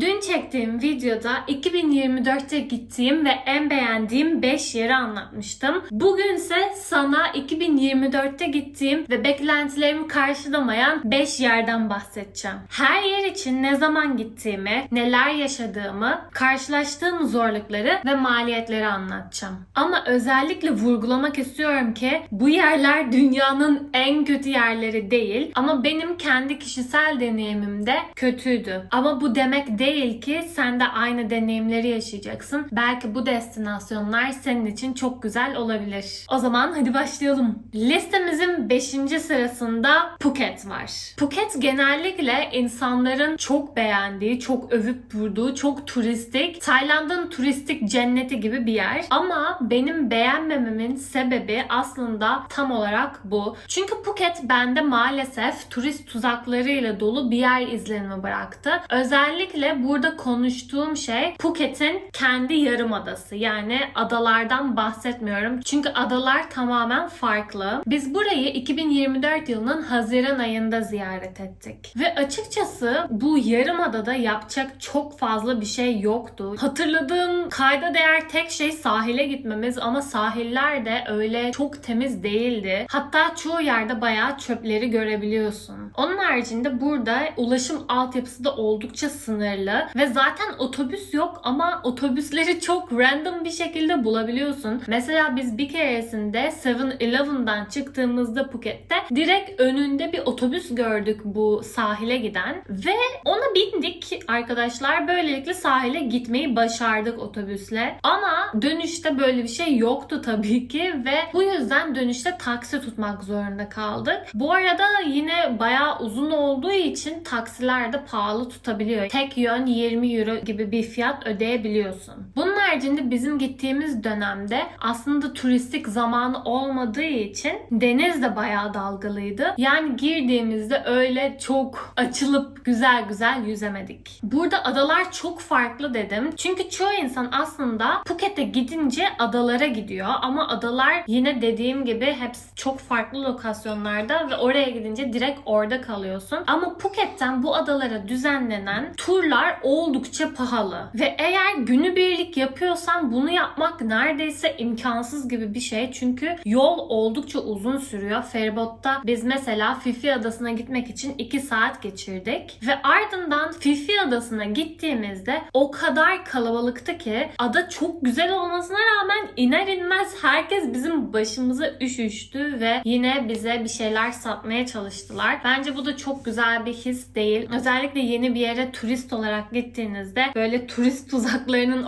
Dün çektiğim videoda 2024'te gittiğim ve en beğendiğim 5 yeri anlatmıştım. Bugünse sana 2024'te gittiğim ve beklentilerimi karşılamayan 5 yerden bahsedeceğim. Her yer için ne zaman gittiğimi, neler yaşadığımı, karşılaştığım zorlukları ve maliyetleri anlatacağım. Ama özellikle vurgulamak istiyorum ki bu yerler dünyanın en kötü yerleri değil ama benim kendi kişisel deneyimimde kötüydü. Ama bu demek değil ki sen de aynı deneyimleri yaşayacaksın. Belki bu destinasyonlar senin için çok güzel olabilir. O zaman hadi başlayalım. Listemizin 5. sırasında Phuket var. Phuket genellikle insanların çok beğendiği, çok övüp durduğu, çok turistik, Tayland'ın turistik cenneti gibi bir yer. Ama benim beğenmememin sebebi aslında tam olarak bu. Çünkü Phuket bende maalesef turist tuzaklarıyla dolu bir yer izlenimi bıraktı. Özellikle burada konuştuğum şey Phuket'in kendi yarımadası. Yani adalardan bahsetmiyorum. Çünkü adalar tamamen farklı. Biz burayı 2024 yılının Haziran ayında ziyaret ettik. Ve açıkçası bu yarımadada yapacak çok fazla bir şey yoktu. Hatırladığım kayda değer tek şey sahile gitmemiz ama sahiller de öyle çok temiz değildi. Hatta çoğu yerde bayağı çöpleri görebiliyorsun. Onun haricinde burada ulaşım altyapısı da oldukça sınırlı ve zaten otobüs yok ama otobüsleri çok random bir şekilde bulabiliyorsun. Mesela biz bir keresinde 7-Eleven'dan çıktığımızda Phuket'te direkt önünde bir otobüs gördük bu sahile giden ve ona bindik arkadaşlar. Böylelikle sahile gitmeyi başardık otobüsle. Ama dönüşte böyle bir şey yoktu tabii ki ve bu yüzden dönüşte taksi tutmak zorunda kaldık. Bu arada yine bayağı uzun olduğu için taksiler de pahalı tutabiliyor. Tek yön 20 euro gibi bir fiyat ödeyebiliyorsun. Bunun haricinde bizim gittiğimiz dönemde aslında turistik zamanı olmadığı için deniz de bayağı dalgalıydı. Yani girdiğimizde öyle çok açılıp güzel güzel yüzemedik. Burada adalar çok farklı dedim. Çünkü çoğu insan aslında Phuket'e gidince adalara gidiyor ama adalar yine dediğim gibi hepsi çok farklı lokasyonlarda ve oraya gidince direkt orada kalıyorsun. Ama Phuket'ten bu adalara düzenlenen turlar oldukça pahalı. Ve eğer günübirlik yapıyorsan bunu yapmak neredeyse imkansız gibi bir şey. Çünkü yol oldukça uzun sürüyor. Feribotta biz mesela Fifi Adası'na gitmek için 2 saat geçirdik. Ve ardından Fifi Adası'na gittiğimizde o kadar kalabalıktı ki ada çok güzel olmasına rağmen iner inmez herkes bizim başımıza üşüştü ve yine bize bir şeyler satmaya çalıştılar. Bence bu da çok güzel bir his değil. Özellikle yeni bir yere turist olarak gittiğinizde böyle turist tuzaklarının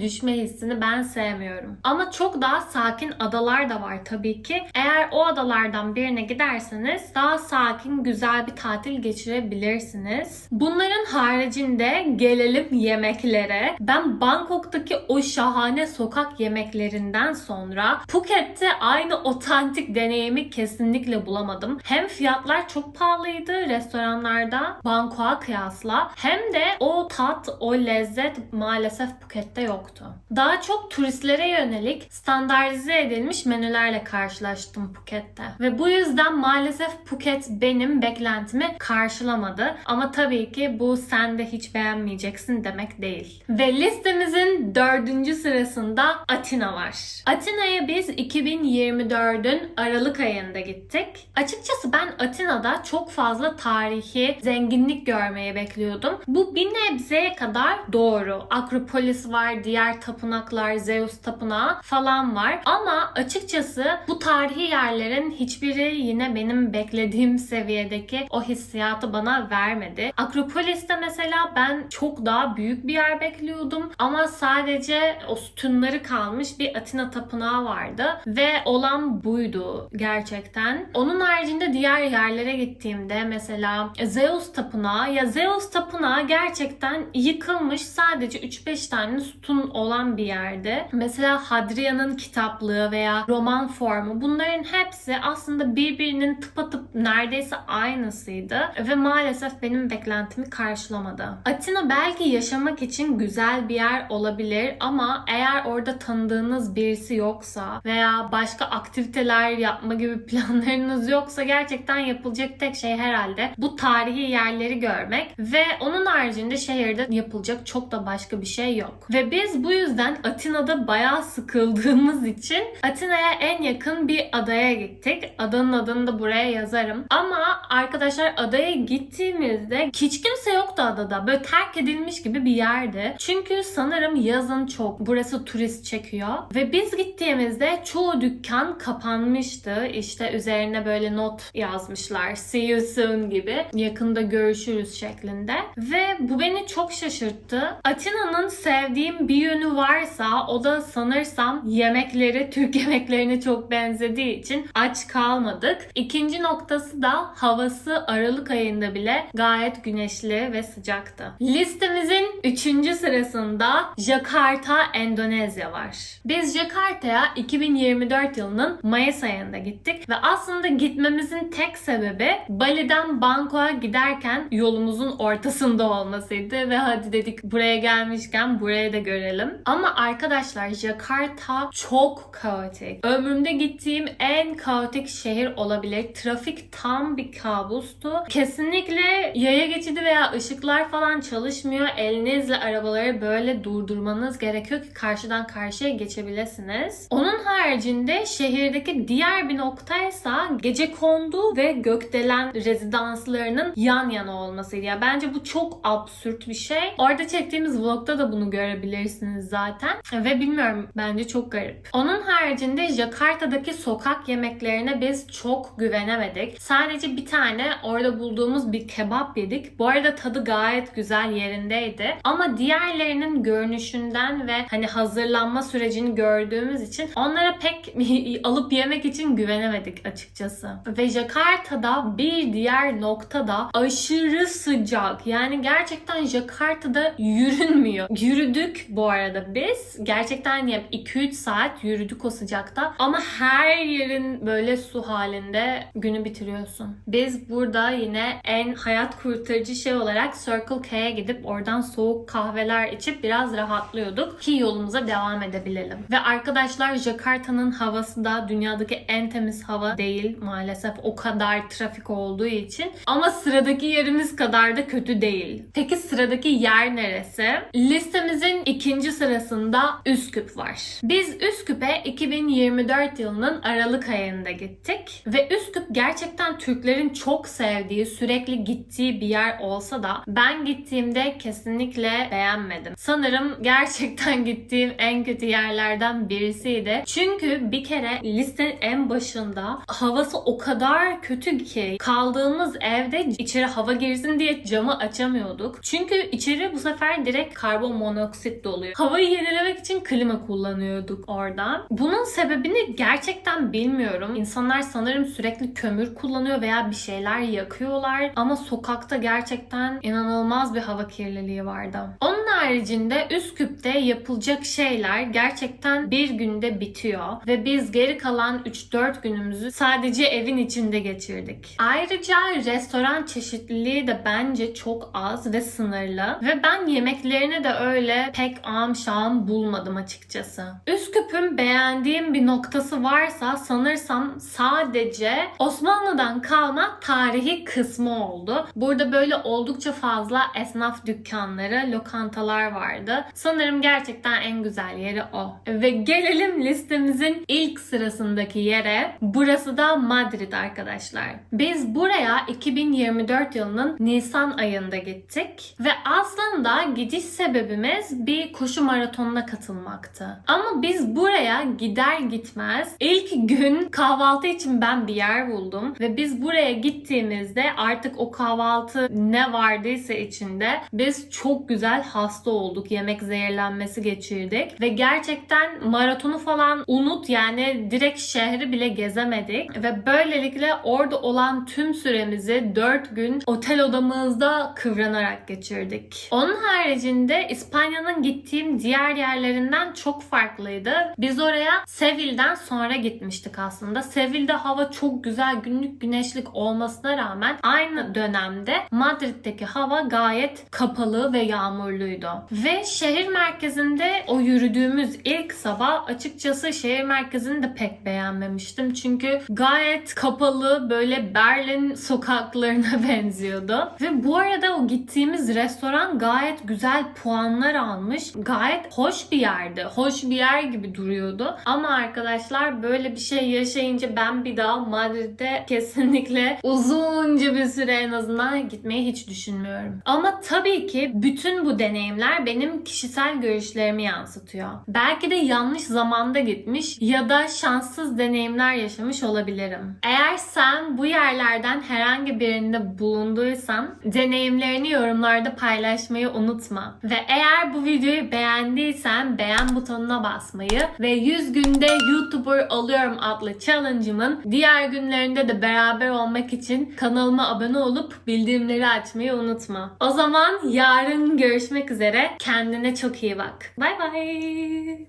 düşme hissini ben sevmiyorum. Ama çok daha sakin adalar da var tabii ki. Eğer o adalardan birine giderseniz daha sakin güzel bir tatil geçirebilirsiniz. Bunların haricinde gelelim yemeklere. Ben Bangkok'taki o şahane sokak yemeklerinden sonra Phuket'te aynı otantik deneyimi kesinlikle bulamadım. Hem fiyatlar çok pahalıydı restoranlarda Bangkok'a kıyasla hem de o tat, o lezzet maalesef Phuket'te yoktu. Daha çok turistlere yönelik standartize edilmiş menülerle karşılaştım Phuket'te. Ve bu yüzden maalesef Phuket benim beklentimi karşılamadı. Ama tabii ki bu sen de hiç beğenmeyeceksin demek değil. Ve listemizin dördüncü sırasında Atina var. Atina'ya biz 2024'ün Aralık ayında gittik. Açıkçası ben Atina'da çok fazla tarihi zenginlik görmeyi bekliyordum. Bu bir nebzeye kadar doğru. Akropolis var, diğer tapınaklar, Zeus tapınağı falan var. Ama açıkçası bu tarihi yerlerin hiçbiri yine benim beklediğim seviyedeki o hissiyatı bana vermedi. Akropolis'te mesela ben çok daha büyük bir yer bekliyordum ama sadece o sütunları kalmış bir Atina tapınağı vardı ve olan buydu gerçekten. Onun haricinde diğer yerlere gittiğimde mesela Zeus tapınağı ya Zeus tapınağı gerçekten yıkılmış sadece 3-5 tane sütun olan bir yerde. Mesela Hadrian'ın kitaplığı veya roman formu bunların hepsi aslında birbirinin tıpatıp neredeyse aynısıydı ve maalesef benim beklentimi karşılamadı. Atina belki yaşamak için güzel bir yer olabilir ama eğer orada tanıdığınız birisi yoksa veya başka aktiviteler yapma gibi planlarınız yoksa gerçekten yapılacak tek şey herhalde bu tarihi yerleri görmek ve onun haricinde şehirde yapılacak çok da başka bir şey yok. Ve biz bu yüzden Atina'da bayağı sıkıldığımız için Atina'ya en yakın bir adaya gittik. Adanın adını da buraya yazarım. Ama arkadaşlar adaya gittiğimizde hiç kimse yoktu adada. Böyle terk edilmiş gibi bir yerdi. Çünkü sanırım yazın çok burası turist çekiyor. Ve biz gittiğimizde çoğu dükkan kapanmıştı. İşte üzerine böyle not yazmışlar. See you soon gibi. Yakında görüşürüz şeklinde. Ve bu beni çok şaşırttı. Atina'nın sevdiğim bir yönü varsa o da sanırsam yemekleri Türk yemeklerine çok benzediği için aç kalmadık. İkinci noktası da havası Aralık ayında bile gayet güneşli ve sıcaktı. Listemizin üçüncü sırasında Jakarta, Endonezya var. Biz Jakarta'ya 2024 yılının Mayıs ayında gittik ve aslında gitmemizin tek sebebi Bali'den Bangkok'a giderken yolumuzun ortasında olmasıydı ve hadi dedik buraya gelmişken burayı da görelim. Ama arkadaşlar Jakarta çok kaotik. Ömrümde gittiğim en kaotik şehir olabilir. Trafik tam bir kabustu. Kesinlikle yaya geçidi veya ışıklar falan çalışmıyor. Elinizle arabaları böyle durdurmanız gerekiyor ki karşıdan karşıya geçebilirsiniz. Onun haricinde şehirdeki diğer bir noktaysa gece kondu ve gökdelen rezidanslarının yan yana olmasıydı. Ya bence bu çok absürt bir şey. Orada çektiğimiz vlogda da bunu görebilirsiniz zaten. Ve bilmiyorum bence çok garip. Onun haricinde Jakarta'daki sokak yemeklerine biz çok güvenemedik. Sadece bir tane orada bulduğumuz bir kebap yedik. Bu arada tadı gayet güzel yerindeydi. Ama diğerlerinin görünüşünden ve hani hazırlanma sürecini gördüğümüz için onlara pek alıp yemek için güvenemedik açıkçası. Ve Jakarta'da bir diğer noktada aşırı sıcak. Yani gerçekten Jakarta'da yürünmüyor. Yürüdük bu arada biz. Gerçekten ya 2-3 saat yürüdük o sıcakta. Ama her yerin böyle su halinde günü bitiriyorsun. Biz burada yine en hayat kurtarıcı şey olarak Circle K'ye gidip oradan soğuk kahveler içip biraz rahatlıyorduk ki yolumuza devam edebilelim. Ve arkadaşlar Jakarta'nın havası da dünyadaki en temiz hava değil maalesef o kadar trafik olduğu için. Ama sıradaki yerimiz kadar da kötü değil. Peki sıradaki yer neresi? Listemizin ikinci sırasında Üsküp var. Biz Üsküp'e 2024 yılının Aralık ayında gittik. Ve Üsküp gerçekten Türklerin çok sevdiği, sürekli gittiği bir yer olsa da ben gittiğimde kesinlikle beğenmedim. Sanırım gerçekten gittiğim en kötü yerlerden birisiydi. Çünkü bir kere listenin en başında havası o kadar kötü ki kaldığımız evde içeri hava girsin diye camı açamıyorduk. Çünkü içeri bu sefer direkt karbon monoksit doluyor. Havayı yenilemek için klima kullanıyorduk orada. Bunun sebebini gerçekten bilmiyorum. İnsanlar sanırım sürekli kömür kullanıyor veya bir şeyler yakıyorlar. Ama sokakta gerçekten inanılmaz bir hava kirliliği vardı. Onun haricinde Üsküp'te yapılacak şeyler gerçekten bir günde bitiyor. Ve biz geri kalan 3-4 günümüzü sadece evin içinde geçirdik. Ayrıca restoran çeşitliliği de bence çok az ve sınırlı. Ve ben yemeklerini de öyle pek am şam bulmadım açıkçası. Üsküp'ün beğendiğim bir noktası varsa sanırsam sadece Osmanlı'dan kalma tarihi kısmı oldu. Burada böyle oldukça fazla esnaf dükkanları, lokantalar vardı. Sanırım gerçekten en güzel yeri o. Ve gelelim listemizin ilk sırasındaki yere. Burası da Madrid arkadaşlar. Biz buraya 2024 yılının Nisan ayında gittik. Ve aslında gidiş sebebimiz bir koşu maratonuna katılmaktı. Ama biz buraya gider gitmez ilk gün kahvaltı için ben bir yer buldum. Ve biz buraya gittiğimizde artık o kahvaltı ne vardıysa içinde biz çok güzel hasta olduk. Yemek zehirlenmesi geçirdik. Ve gerçekten maratonu falan unut yani direkt şehri bile gezemedik. Ve böylelikle orada olan tüm süremizi 4 gün otel odamızda kıvranarak geçirdik. Onun haricinde İspanya'nın gittiğim diğer yerlerinden çok farklıydı. Biz oraya Seville'den sonra gitmiştik aslında. Seville'de hava çok güzel günlük güneşlik olmasına rağmen aynı dönemde Madrid'deki hava gayet kapalı ve yağmurluydu. Ve şehir merkezinde o yürüdüğümüz ilk sabah açıkçası şehir merkezini de pek beğenmemiştim. Çünkü gayet kapalı böyle Berlin sokaklarına benziyordu. Ve bu arada o gittiğimiz restoran gayet güzel puanlar almış. Gayet hoş bir yerdi. Hoş bir yer gibi duruyordu. Ama arkadaşlar böyle bir şey yaşayınca ben bir daha Madrid'de kesinlikle uzunca bir süre en azından gitmeyi hiç düşünmüyorum. Ama tabii ki bütün bu deneyimler benim kişisel görüşlerimi yansıtıyor. Belki de yanlış zamanda gitmiş ya da şanssız deneyimler yaşamış olabilirim. Eğer sen bu yerlerden herhangi birinde bulunduysan deneyimlerini yorumlarda paylaşmayı unutma. Ve eğer bu videoyu beğendiysen beğen butonuna basmayı ve 100 günde YouTuber oluyorum adlı challenge'ımın diğer günlerinde de beraber olmak için kanalıma abone olup bildirimleri açmayı unutma. O zaman yarın görüşmek üzere. Kendine çok iyi bak. Bay bay.